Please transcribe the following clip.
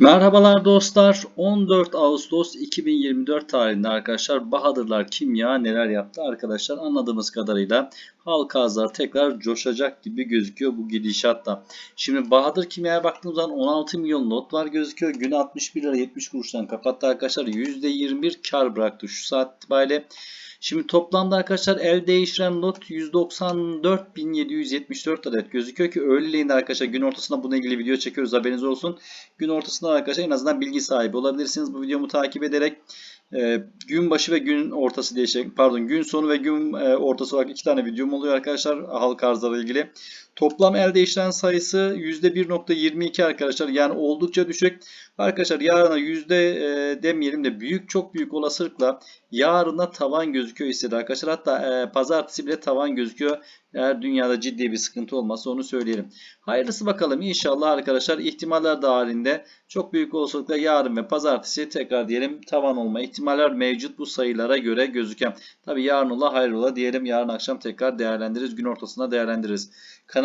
Merhabalar dostlar. 14 Ağustos 2024 tarihinde arkadaşlar Bahadırlar Kimya neler yaptı arkadaşlar anladığımız kadarıyla halka arzlar tekrar coşacak gibi gözüküyor bu gidişatta. Şimdi Bahadır Kimya'ya baktığımız zaman 16 milyon lot var gözüküyor. Gün 61 lira 70 kuruştan kapattı arkadaşlar. %21 kar bıraktı şu saat itibariyle. Şimdi toplamda arkadaşlar el değiştiren lot 194.774 adet gözüküyor ki öğleleyin arkadaşlar gün ortasında bununla ilgili video çekiyoruz haberiniz olsun. Gün ortasında arkadaşlar en azından bilgi sahibi olabilirsiniz. Bu videomu takip ederek e, gün başı ve gün ortası diye şey, pardon gün sonu ve gün e, ortası olarak iki tane videom oluyor arkadaşlar halka arzlarla ilgili. Toplam el değiştiren sayısı %1.22 arkadaşlar yani oldukça düşük. Arkadaşlar yarına yüzde e, demeyelim de büyük çok büyük olasılıkla yarına tavan gözüküyor hissede arkadaşlar. Hatta e, pazartesi bile tavan gözüküyor. Eğer dünyada ciddi bir sıkıntı olmazsa onu söyleyelim. Hayırlısı bakalım inşallah arkadaşlar ihtimaller dahilinde çok büyük olasılıkla yarın ve pazartesi tekrar diyelim tavan olma ihtimaller mevcut bu sayılara göre gözüken. Tabi yarın ola hayrola diyelim yarın akşam tekrar değerlendiririz gün ortasında değerlendiririz.